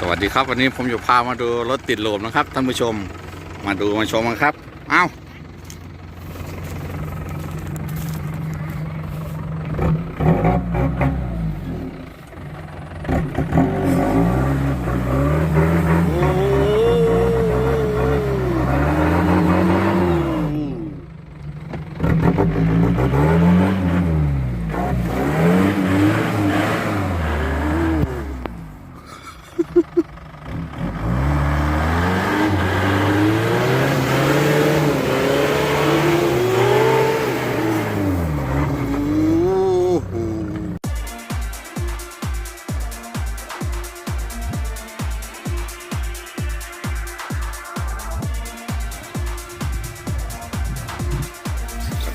สวัสดีครับวันนี้ผมอยู่พามาดูรถติดลมนะครับท่านผู้ชมมาดูมาชมกันครับ เอ้าส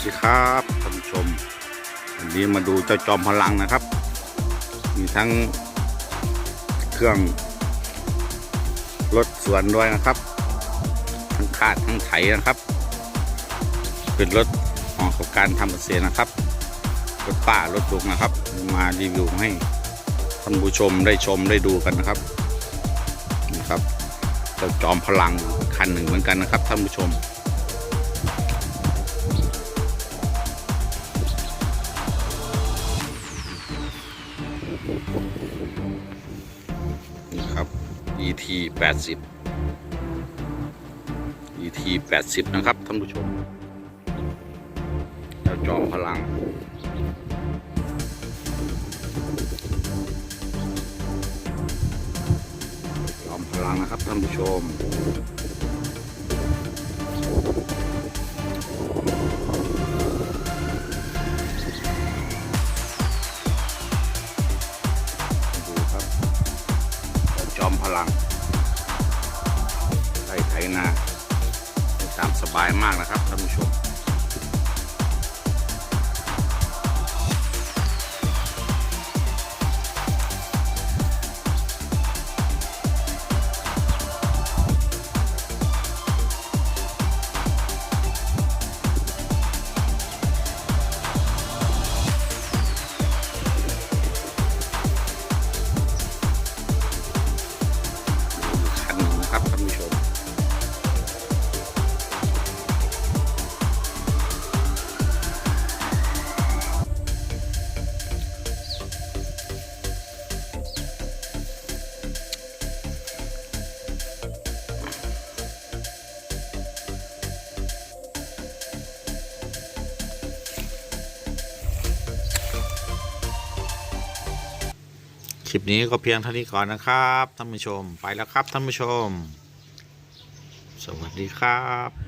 ดีครับท่านผู้ชม วันนี้มาดูเจ้าจอมพลังนะครับ มีทั้งเครื่องรถสวนด้วยนะครับ ทั้งคาดทั้งไถนะครับ เป็นรถเหมาะกับการทำเกษตรนะครับรถป้ารถลุกนะครับ มารีวิวให้ท่านผู้ชมได้ชมได้ดูกันนะครับนี่ครับเจ้าจอมพลังคันหนึ่งเหมือนกันนะครับท่านผู้ชม นี่ครับ ET 80 ET 80 นะครับท่านผู้ชมเจ้าจอมพลังจอมพลังนะครับท่านผู้ชม อมพลังไถไถนาตามสบายมากนะครับท่านผู้ชม คลิปนี้ก็เพียงเท่านี้ก่อนนะครับท่านผู้ชมไปแล้วครับท่านผู้ชม สวัสดีครับ